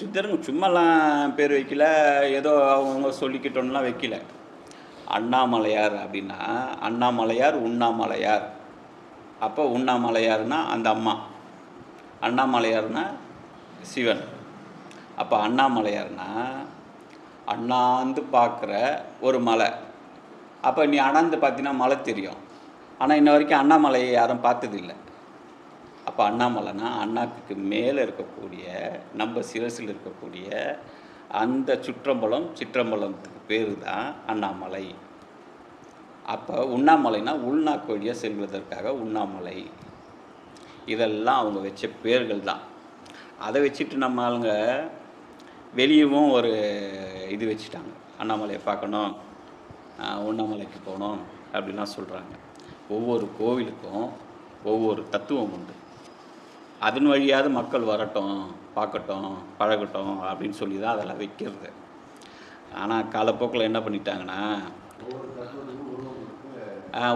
சித்தருங்க சும்மாலாம் பேர் வைக்கல. ஏதோ அவங்கவுங்க சொல்லிக்கிட்டோம்லாம் வைக்கல. அண்ணாமலையார் அப்படின்னா அண்ணாமலையார் உண்ணாமலையார். அப்போ உண்ணாமலையார்னா அந்த அம்மா. அண்ணாமலையார்னா சிவன். அப்போ அண்ணாமலையார்னா அண்ணாந்து பார்க்குற ஒரு மலை. அப்போ நீ அண்ணாந்து பார்த்தீங்கன்னா மலை தெரியும். ஆனால் இன்ன வரைக்கும் அண்ணாமலையை யாரும் பார்த்ததில்லை. அப்போ அண்ணாமலைனா அண்ணாக்கு மேலே இருக்கக்கூடிய நம்ம சிரசில் இருக்கக்கூடிய அந்த சுற்றம்பலம் சிற்றம்பலத்துக்கு பேர் தான் அண்ணாமலை. அப்போ உண்ணாமலைனா உள்நாக்கு வழியாக செல்வதற்காக உண்ணாமலை. இதெல்லாம் அவங்க வச்ச பேர்கள் தான். அதை வச்சுட்டு நம்ம ஆளுங்க வெளியவும் ஒரு இது வச்சுட்டாங்க. அண்ணாமலையை பார்க்கணும் உண்ணாமலைக்கு போகணும் அப்படின்லாம் சொல்கிறாங்க ஒவ்வொரு கோவிலுக்கும் ஒவ்வொரு தத்துவம் உண்டு. அதன் வழியாவது மக்கள் வரட்டும் பார்க்கட்டும் பழகட்டும் அப்படின்னு சொல்லி தான் அதெல்லாம் வைக்கிறது. ஆனால் காலப்போக்கில் என்ன பண்ணிட்டாங்கன்னா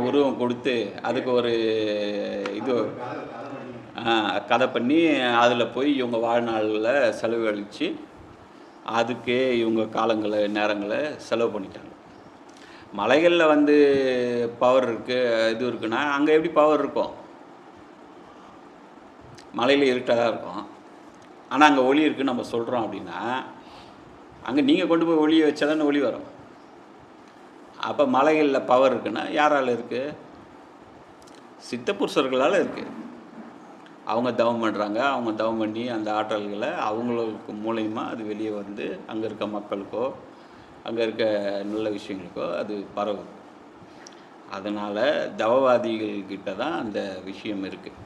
உருவம் கொடுத்து அதுக்கு ஒரு இது கதை பண்ணி அதில் போய் இவங்க வாழ்நாளில் செலவழித்து அதுக்கே இவங்க காலங்களை நேரங்களை செலவு பண்ணிட்டாங்க. மலைகளில் வந்து பவர் இருக்குது இது இருக்குன்னா அங்கே எப்படி பவர் இருக்கும்? மலையில் இருட்டாக தான் இருக்கும். ஆனால் அங்கே ஒளி இருக்குன்னு நம்ம சொல்கிறோம் அப்படின்னா அங்கே நீங்கள் கொண்டு போய் ஒளியை வச்சா தானே ஒளி வரும். அப்போ மலைகளில் பவர் இருக்குன்னா யாரால் இருக்குது சித்தப்புருஷர்களால் இருக்குது அவங்க தவம் பண்ணுறாங்க அவங்க தவம் பண்ணி அந்த ஆற்றல்களை அவங்களுக்கு மூலயமா அது வெளியே வந்து அங்கே இருக்க மக்களுக்கோ அங்கே இருக்க நல்ல விஷயங்களுக்கோ அது பரவுது அதனால் தவவாதிகள்கிட்ட தான் அந்த விஷயம் இருக்குது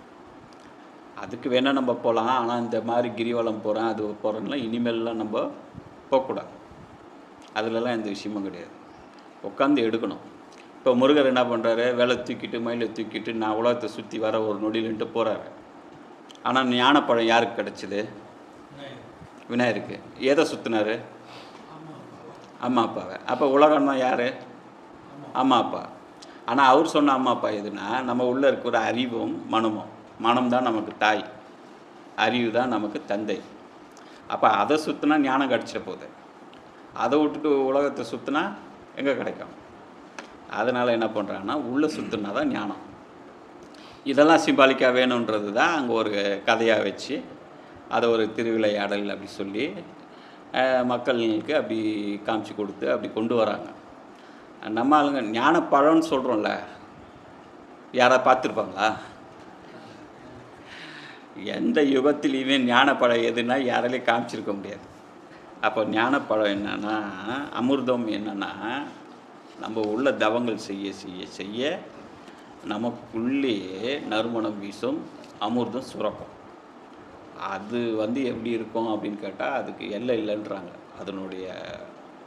அதுக்கு வேணால் நம்ம போகலாம் ஆனால் இந்த மாதிரி கிரிவலம் போகிறேன் அது போகிறேன்லாம் இனிமேல்லாம் நம்ம போகக்கூடாது அதுலலாம் எந்த விஷயமும் கிடையாது. உட்காந்து எடுக்கணும். இப்போ முருகர் என்ன பண்ணுறாரு வேலை தூக்கிட்டு மயிலை தூக்கிட்டு நான் உலகத்தை சுற்றி வர ஒரு நொடியிலன்ட்டு போகிறாரு ஆனால் ஞானப்பழம் யாருக்கு கிடச்சிது? விநாயகருக்கு. எதை சுற்றினார் அம்மா அப்பாவை. அப்போ உலகம்னா யார்? அம்மா அப்பா. ஆனால் அவர் சொன்ன அம்மா அப்பா எதுனா நம்ம உள்ளே இருக்கிற அறிவும் மனமும். மனம் தான் நமக்கு தாய். அறிவு தான் நமக்கு தந்தை. அப்போ அதை சுற்றினா ஞானம் கிடச்சிட போகுது. அதை விட்டுட்டு உலகத்தை சுற்றினா எங்கே கிடைக்கும்? அதனால் என்ன பண்ணுறாங்கன்னா உள்ளே சுற்றினா தான் ஞானம். இதெல்லாம் சிம்பாலிக்காக வேணுன்றது தான் அங்கே ஒரு கதையாக வச்சு அதை ஒரு திருவிளையாடல் அப்படி சொல்லி மக்களுக்கு அப்படி காமிச்சு கொடுத்து அப்படி கொண்டு வராங்க. நம்ம ஆளுங்க ஞானப்பழம்னு சொல்கிறோம்ல யாராவது பார்த்துருப்பாங்களா? எந்த யுகத்திலையுமே ஞானப்பழம் எதுனா யாராலையும் காமிச்சிருக்க முடியாது. அப்போ ஞானப்பழம் என்னன்னா அமிர்தம் என்னன்னா நம்ம உள்ள தவங்கள் செய்ய செய்ய செய்ய நமக்குள்ளே நறுமணம் வீசும் அமிர்தம் சுரக்கும். அது வந்து எப்படி இருக்கும் அப்படின்னு கேட்டால் அதுக்கு எல்லை இல்லைன்றாங்க. அதனுடைய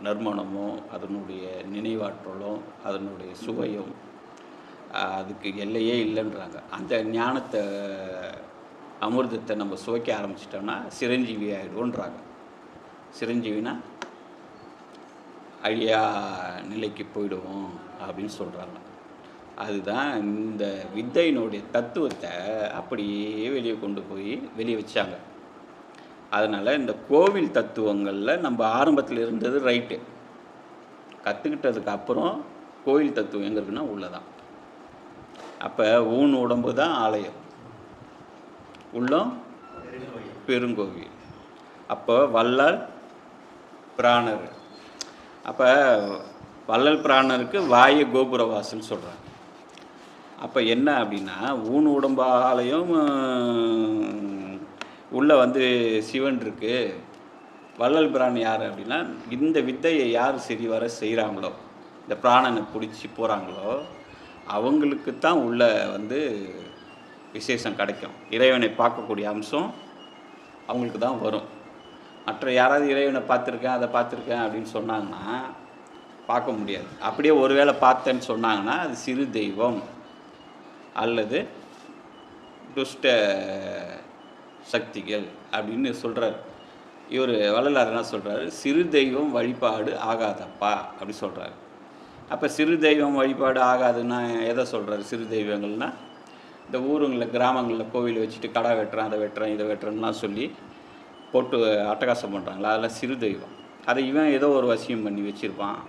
நறுமணமும் அதனுடைய நினைவாற்றலும் அதனுடைய சுவையும் அதுக்கு எல்லையே இல்லைன்றாங்க. அந்த ஞானத்தை அமிர்தத்தை நம்ம சுவைக்க ஆரம்பிச்சிட்டோம்னா சிரஞ்சீவி ஆகிடுவோன்றாங்க சிரஞ்சீவினா அழியா நிலைக்கு போயிடுவோம் அப்படின்னு சொல்கிறாங்க அதுதான் இந்த வித்தையினுடைய தத்துவத்தை அப்படியே வெளியே கொண்டு போய் வெளியே வச்சாங்க. அதனால் இந்த கோவில் தத்துவங்களில் நம்ம ஆரம்பத்தில் இருந்தது ரைட்டு. கற்றுக்கிட்டதுக்கு அப்புறம் கோவில் தத்துவம் எங்கே இருக்குன்னா உள்ளதான். அப்போ ஊன் உடம்பு தான் ஆலயம். உள்ளம் பெருங்கோவில். அப்போ வள்ளல் பிராணர். அப்போ வள்ளல் பிராணருக்கு வாய கோபுரவாசல் சொல்கிறாங்க அப்போ என்ன அப்படின்னா ஊன் உடம்பாலையும் உள்ளே வந்து சிவன் இருக்கு. வள்ளல் பிரான் யார் அப்படின்னா இந்த வித்தையை யார் சரி வர செய்கிறாங்களோ இந்த பிராணனை பிடிச்சி போகிறாங்களோ அவங்களுக்கு தான் உள்ள வந்து விசேஷம் கிடைக்கும். இறைவனை பார்க்கக்கூடிய அம்சம் அவங்களுக்கு தான் வரும். மற்ற யாராவது இறைவனை பார்த்துருக்கேன் அதை பார்த்துருக்கேன் அப்படின்னு சொன்னாங்கன்னா பார்க்க முடியாது. அப்படியே ஒருவேளை பார்த்தேன்னு சொன்னாங்கன்னா அது சிறு தெய்வம் அல்லது துஷ்ட சக்திகள் அப்படின்னு சொல்கிறார் இவர் வள்ளலார் என்ன சொல்கிறாரு சிறு தெய்வம் வழிபாடு ஆகாதப்பா அப்படி சொல்கிறாரு அப்போ சிறு தெய்வம் வழிபாடு ஆகாதுன்னா எதை சொல்கிறாரு சிறு தெய்வங்கள்னா? இந்த ஊருங்களில் கிராமங்களில் கோவில் வச்சுட்டு கடை வெட்டுறேன் அதை வெட்டுறேன் இதை வெட்டுறேன்லாம் சொல்லி போட்டு அட்டகாசம் பண்ணுறாங்களா அதெல்லாம் சிறு தெய்வம். அதை இவன் ஏதோ ஒரு வசியம் பண்ணி வச்சுருப்பான்.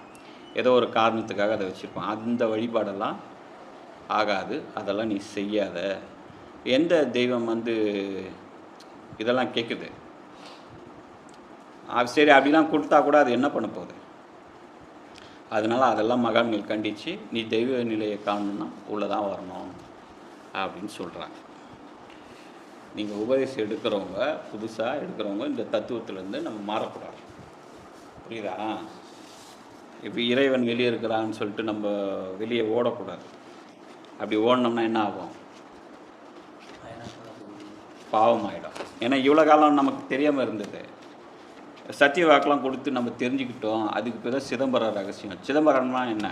ஏதோ ஒரு காரணத்துக்காக அதை வச்சுருப்பான். அந்த வழிபாடெல்லாம் ஆகாது. அதெல்லாம் நீ செய்யாத. எந்த தெய்வம் வந்து இதெல்லாம் கேட்குது அது சரி அப்படிலாம் கொடுத்தா கூட அது என்ன பண்ண போகுது? அதனால் அதெல்லாம் மகான்கள் கண்டித்து நீ தெய்வ நிலையை காணணும்னா உள்ளே தான் வரணும். அப்படின்னு சொல்கிறாங்க நீங்கள் உபதேசம் எடுக்கிறவங்க புதுசாக எடுக்கிறவங்க இந்த தத்துவத்திலேருந்து நம்ம மாறக்கூடாது. புரியுதா? இப்போ இறைவன் வெளியே இருக்கிறான்னு சொல்லிட்டு நம்ம வெளியே ஓடக்கூடாது. அப்படி ஓடினோம்னா என்ன ஆகும்? பாவம் ஆகிடும் ஏன்னா இவ்வளோ காலம் நமக்கு தெரியாமல் இருந்தது. சத்திய வாக்கெலாம் கொடுத்து நம்ம தெரிஞ்சுக்கிட்டோம். அதுக்கு பேர் சிதம்பர ரகசியம். சிதம்பரம்னா என்ன?